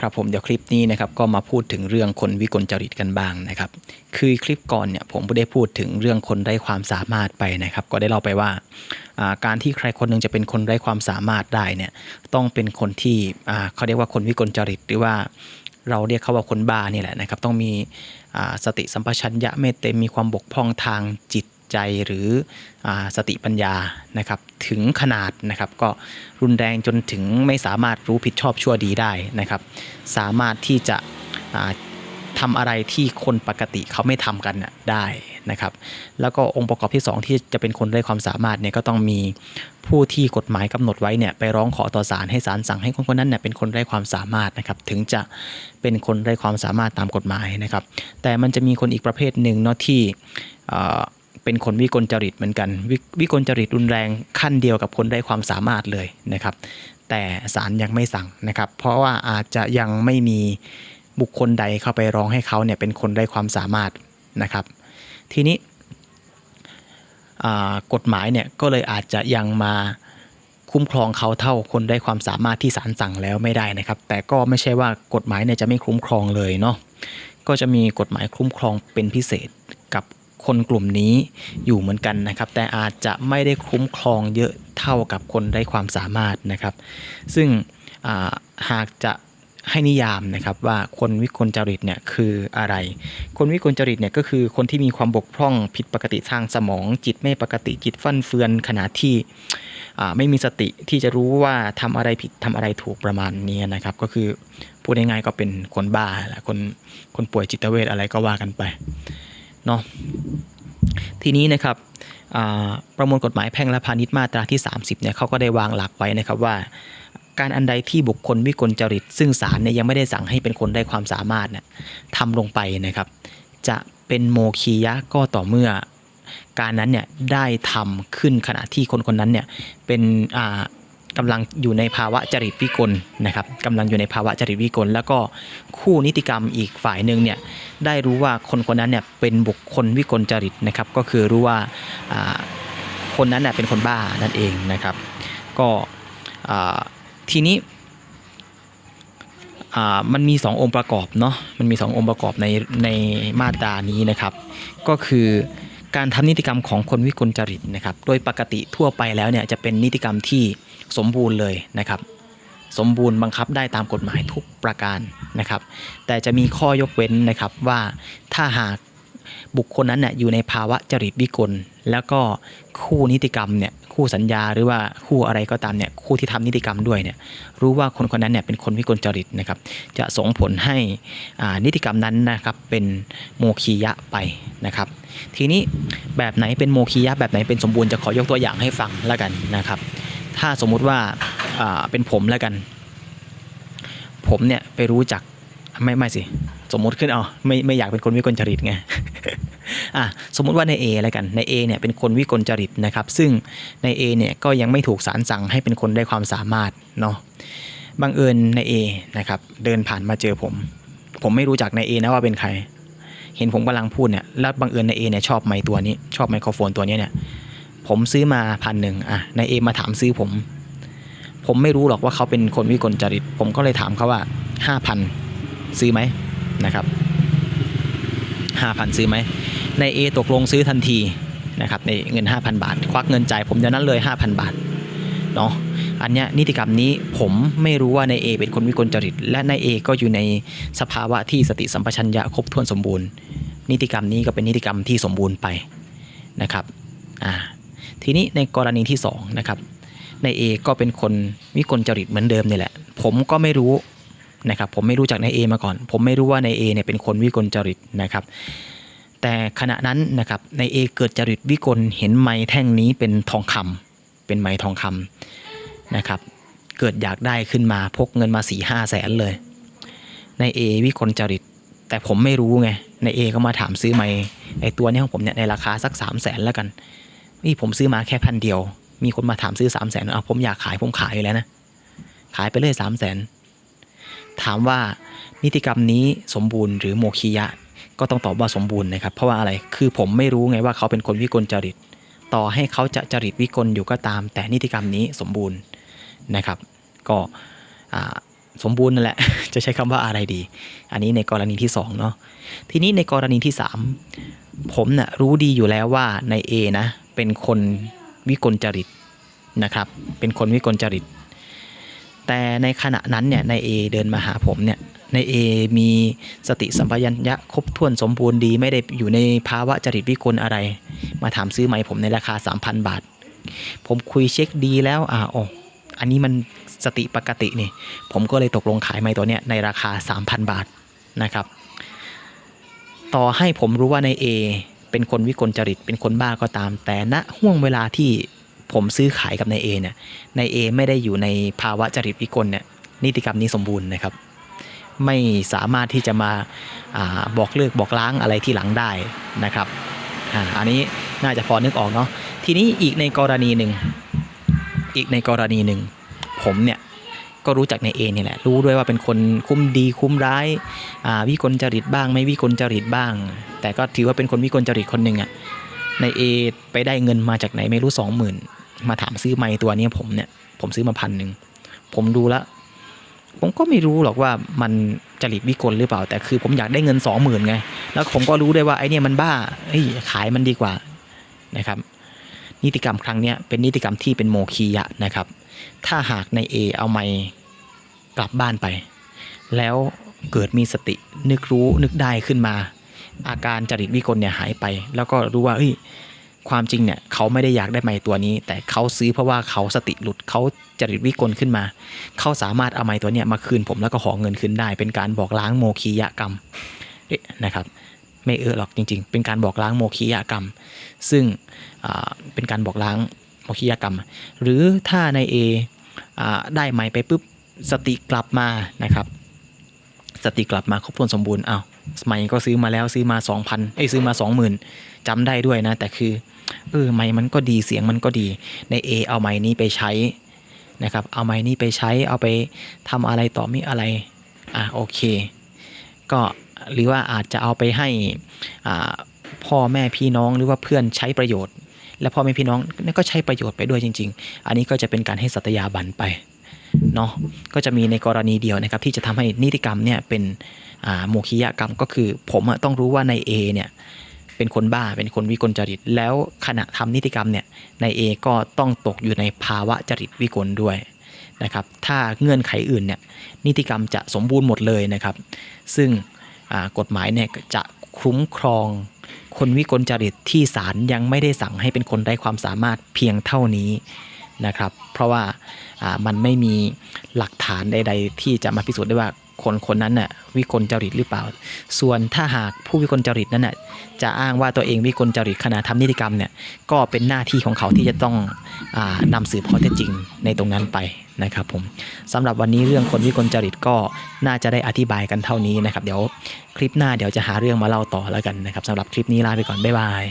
ครับผมเดี๋ยวคลิปนี้นะครับก็มาพูดถึงเรื่องคนวิกลจริตกันบ้างนะครับ คือคลิปก่อนเนี่ยผมได้พูดถึงเรื่องคนไร้ความสามารถไปนะครับ ก็ได้เล่าไปว่าการที่ใครคนหนึงจะเป็นคนไร้ความสามารถได้เนี่ยต้องเป็นคนที่เขาเรียกว่าคนวิกลจริต หรือว่าเราเรียกเขาว่าคนบ้านี่แหละนะครับ ต้องมีสติสัมปชัญญะไม่เต็มมีความบกพร่องทางจิต ใจหรืออสติปัญญานะครับถึงขนาดนะครับก็รุนแรงจนถึงไม่สามารถรู้ผิดชอบชั่วดีได้นะครับ สามารถที่จะทำอะไรที่คนปกติเขาไม่ทำกันได้นะครับ แล้วก็องค์ประกอบที่ 2 ที่จะเป็นคนไร้ความสามารถเนี่ยก็ต้องมีผู้ที่กฎหมายกำหนดไว้เนี่ยไปร้องขอต่อศาลให้ศาลสั่งให้คนคนนั้นเนี่ยเป็นคนไร้ความสามารถนะครับ ถึงจะเป็นคนไร้ความสามารถตามกฎหมายนะครับ แต่มันจะมีคนอีกประเภทหนึ่งเนาะที่ เป็นคนวิกลจริตเหมือนกันววิกลจริตรุนแรงขั้นเดียวกับคนไร้ความสามารถเลยนะครับ แต่ศาลยังไม่สั่งนะครับ เพราะว่าอาจจะยังไม่มีบุคคลใดเข้าไปร้องให้เขาเนี่ยเป็นคนไร้ความสามารถนะครับ ทีนี้กฎหมายเนี่ยก็เลยอาจจะยังมาคุ้มครองเขาเท่าคนได้ความสามารถที่ศาลสั่งแล้วไม่ได้นะครับ แต่ก็ไม่ใช่ว่ากฎหมายเนี่ยจะไม่คุ้มครองเลยเนาะก็จะมีกฎหมายคุ้มครองเป็นพิเศษกับ คนกลุ่มนี้อยู่เหมือนกันนะครับ แต่อาจจะไม่ได้คุ้มครองเยอะเท่ากับคนได้ความสามารถนะครับ ซึ่งาหากจะให้นิยามนะครับว่าคนวิกลจริตเนี่ยคืออะไร คนวิกลจริตเนี่ยก็คือคนที่มีความบกพร่องผิดปกติทางสมอง จิตไม่ปกติจิตฟั่นเฟือนขณะที่ไม่มีสติที่จะรู้ว่าทำอะไรผิดทำอะไรถูกประมาณนี้นะครับ ก็คือพูดง่ายๆก็เป็นคนบ้าแหละคนคนป่วยจิตเวชอะไรก็ว่ากันไปเนาะ ทีนี้นะครับประมวลกฎหมายแพ่งและพาณิชย์มาตราที่ 30เนี่ยเขาก็ได้วางหลักไว้นะครับว่า การอันใดที่บุคคลวิกลจริต ซึ่งศาลเนี่ยยังไม่ได้สั่งให้เป็นคนได้ความสามารถเนี่ยทำลงไปนะครับ จะเป็นโมคียะก็ต่อเมื่อการนั้นเนี่ยได้ทำขึ้นขณะที่คนคนนั้นเนี่ยเป็นอ่า กำลังอยู่ในภาวะจริตวิกลนะครับกำลังอยู่ในภาวะจริตวิกล แล้วก็คู่นิติกรรมอีกฝ่ายหนึ่งเนี่ยได้รู้ว่าคนคนนั้นเนี่ยเป็นบุคคลวิกลจริตนะครับ ก็คือรู้ว่าคนนั้นน่ะเป็นคนบ้านั่นเองนะครับ ก็ทีนี้มันมี 2 องค์ประกอบเนาะมันมี 2 องค์ประกอบในในมาตรานี้นะครับ ก็คือ การทำนิติกรรมของคนวิกลจริตนะครับ โดยปกติทั่วไปแล้วเนี่ยจะเป็นนิติกรรมที่สมบูรณ์เลยนะครับ สมบูรณ์บังคับได้ตามกฎหมายทุกประการนะครับ แต่จะมีข้อยกเว้นนะครับว่าถ้าหาก บุคคลนั้นเนี่ยอยู่ในภาวะจริตวิกล แล้วก็คู่นิติกรรมเนี่ยคู่สัญญาหรือว่าคู่อะไรก็ตามเนี่ยคู่ที่ทำนิติกรรมด้วยเนี่ยรู้ว่าคนคนนั้นเนี่ยเป็นคนวิกลจริตนะครับ จะส่งผลให้นิติกรรมนั้นนะครับเป็นโมคียะไปนะครับ ทีนี้แบบไหนเป็นโมคียะแบบไหนเป็นสมบูรณ์จะขอยกตัวอย่างให้ฟังแล้วกันนะครับ ถ้าสมมุติว่าเป็นผมแล้วกัน ผมเนี่ยไปรู้จักไม่ไม่สิ สมมติขึ้นเอาไม่ไม่อยากเป็นคนวิกลจริตไงอะสมมุติว่าใน A แล้วกันใน A เนี่ยเป็นคนวิกลจริตนะครับ ซึ่งใน A เนี่ยก็ยังไม่ถูกศาลสั่งให้เป็นคนได้ความสามารถเนาะบังเอิญใน A นะครับเดินผ่านมาเจอผม ผมไม่รู้จักใน A นะว่าเป็นใคร เห็นผมกำลังพูดเนี่ยแล้วบังเอิญใน A เนี่ยชอบไมค์ตัวนี้ ชอบไมโครโฟนตัวนี้เนี่ยผมซื้อมาพันหนึ่งอะใน A มาถามซื้อผม ผมไม่รู้หรอกว่าเขาเป็นคนวิกลจริต ผมก็เลยถามเขาว่าห้าพันซื้อไหม นะครับห้าพันซื้อไหมใน A ตกลงซื้อทันทีนะครับในเงิน 5,000 บาท ควักเงินจ่ายผมเดี๋ยวนั้นเลย 5,000 บาทเนาะอันเนี้ยนิติกรรมนี้ผมไม่รู้ว่าใน A เป็นคนวิกลจริต และใน A ก็อยู่ในสภาวะที่สติสัมปชัญญะครบถ้วนสมบูรณ์ นิติกรรมนี้ก็เป็นนิติกรรมที่สมบูรณ์ไปนะครับอ่าทีนี้ในกรณีที่2นะครับใน A ก็เป็นคนวิกลจริตเหมือนเดิมนี่แหละ ผมก็ไม่รู้ นะครับผมไม่รู้จักใน A มาก่อน ผมไม่รู้ว่าใน A เนี่ยเป็นคนวิกลจริตนะครับ แต่ขณะนั้นนะครับในเอเกิดจริตวิกลเห็นไม้แท่งนี้เป็นทองคำเป็นไม้ทองคำนะครับ เกิดอยากได้ขึ้นมาพกเงินมา4ี่ห้าแสนเลยในเอวิกลจริต แต่ผมไม่รู้ไงในเอก็มาถามซื้อไม้ไอตัวนี้ของผมเนี่ยในราคาสัก3 0 0แสนแล้วกันนี่ผมซื้อมาแค่พันเดียว มีคนมาถามซื้อ3 0 0แสนอะผมอยากขายผมขายอยู่แล้วนะ ขายไปเลย3 0 0แสน ถามว่านิติกรรมนี้สมบูรณ์หรือโมคียะ ก็ต้องตอบว่าสมบูรณ์นะครับ เพราะว่าอะไรคือผมไม่รู้ไงว่าเขาเป็นคนวิกลจริต ต่อให้เขาจะจริตวิกลอยู่ก็ตาม แต่นิติกรรมนี้สมบูรณ์นะครับ ก็สมบูรณ์นั่นแหละ จะใช้คำว่าอะไรดี อันนี้ในกรณีที่สองเนาะทีนี้ในกรณีที่สามผมนะ่ะรู้ดีอยู่แล้วว่าใน A นะเป็นคนวิกลจริตนะครับ เป็นคนวิกลจริต แต่ในขณะนั้นเนี่ยใน A เดินมาหาผมเนี่ยใน A มีสติสัมปชัญญะครบถ้วนสมบูรณ์ดีไม่ได้อยู่ในภาวะจริตวิกลอะไร มาถามซื้อไหมผมในราคา 3,000 บาท ผมคุยเช็คดีแล้วอ่าโอ้อันนี้มันสติปกตินี่ ผมก็เลยตกลงขายไม้ตัวเนี้ยในราคา 3,000 บาทนะครับ ต่อให้ผมรู้ว่าใน A เป็นคนวิกลจริตเป็นคนบ้าก็ตาม แต่ณห่วงเวลาที่ ผมซื้อขายกับใน A เนี่ยใน A ไม่ได้อยู่ในภาวะจริตวิกลเนี่ยนิติกรรมนี้สมบูรณ์นะครับ ไม่สามารถที่จะมาอาบอกเลิกบอกล้างอะไรที่หลังได้นะครับอาอันนี้น่าจะพอนึกออกเนาะทีนี้อีกในกรณีหนึ่งอีกในกรณีหนึ่งผมเนี่ยก็รู้จักในเอนี่แหละ รู้ด้วยว่าเป็นคนคุ้มดีคุ้มร้ายอ่าวิกลจริตบ้าง ไม่วิกลจริตบ้าง แต่ก็ถือว่าเป็นคนวิกลจริตคนหนึ่งอะในเอไปได้เงินมาจากไหนไม่รู้สองหมื่น มาถามซื้อไม้ตัวนี้ผมเนี่ย ผมซื้อมาพันหนึ่งผมดูแล้วผมก็ไม่รู้หรอกว่ามันจริตวิกลหรือเปล่า แต่คือผมอยากได้เงินสองหมื่นไง แล้วผมก็รู้ด้วยว่าไอ้เนี่ยมันบ้าเฮ้ยขายมันดีกว่านะครับ นิติกรรมครั้งเนี้ยเป็นนิติกรรมที่เป็นโมคียะนะครับ ถ้าหากใน A เอาไม้กลับบ้านไป แล้วเกิดมีสตินึกรู้นึกได้ขึ้นมา อาการจริตวิกลเนี่ยหายไป แล้วก็รู้ว่าเฮ้ย ความจริงเนี่ยเขาไม่ได้อยากได้ไม้ตัวนี้ แต่เขาซื้อเพราะว่าเขาสติหลุดเขาจริตวิกลขึ้นมา เขาสามารถเอาไม้ตัวเนี้ยมาคืนผมแล้วก็ขอเงินคืนได้ เป็นการบอกล้างโมคียกรรมนะครับไม่เออหรอกจริง ๆ เป็นการบอกล้างโมคียกรรม ซึ่งเป็นการบอกล้างโมคียกรรม หรือถ้าใน A อ่าได้ไม้ไปปุ๊บสติกลับมานะครับสติกลับมาครบถ้วนสมบูรณ์อ้าว สมัยก็ซื้อมาแล้วซื้อมา2,000ไอ้ซื้อมา20,000จำได้ด้วยนะ แต่คือเออไม้มันก็ดีเสียงมันก็ดีใน A เอาไม้นี้ไปใช้นะครับ เอาไม้นี้ไปใช้เอาไปทำอะไรต่อมีอะไรอะโอเค ก็หรือว่าอาจจะเอาไปให้อ่าพ่อแม่พี่น้องหรือว่าเพื่อนใช้ประโยชน์ และพ่อแม่พี่น้องก็ใช้ประโยชน์ไปด้วยจริง ๆ อันนี้ก็จะเป็นการให้สัตยาบันไปเนาะก็จะมีในกรณีเดียวนะครับที่จะทำให้นิติกรรมเนี่ยเป็น โมคิยกรรมก็คือ ผมอต้องรู้ว่าใน A เนี่ยเป็นคนบ้าเป็นคนวิกลจริต แล้วขณะทำนิติกรรมเนี่ยใน A ก็ต้องตกอยู่ในภาวะจริตวิกลด้วยนะครับถ้าเงื่อนไขอื่นเนี่ยนิติกรรมจะสมบูรณ์หมดเลยนะครับ ซึ่งกฎหมายเนี่ยจะคุ้มครองคนวิกลจริตที่ศาลยังไม่ได้สั่งให้เป็นคนไร้ความสามารถเพียงเท่านี้นะครับ เพราะว่ามันไม่มีหลักฐานใด ๆ ที่จะมาพิสูจน์ได้ว่า คนคนนั้นน่ะวิกลจริตหรือเปล่า ส่วนถ้าหากผู้วิกลจริตนั้นน่ะจะอ้างว่าตัวเองวิกลจริตขณะทำนิติกรรมเนี่ยก็เป็นหน้าที่ของเขาที่จะต้องอานำสืบข้อเท็จจริงในตรงนั้นไปนะครับผมสำหรับวันนี้เรื่องคนวิกลจริตก็น่าจะได้อธิบายกันเท่านี้นะครับ เดี๋ยวคลิปหน้าเดี๋ยวจะหาเรื่องมาเล่าต่อแล้วกันนะครับสำหรับคลิปนี้ลาไปก่อนบ๊ายบาย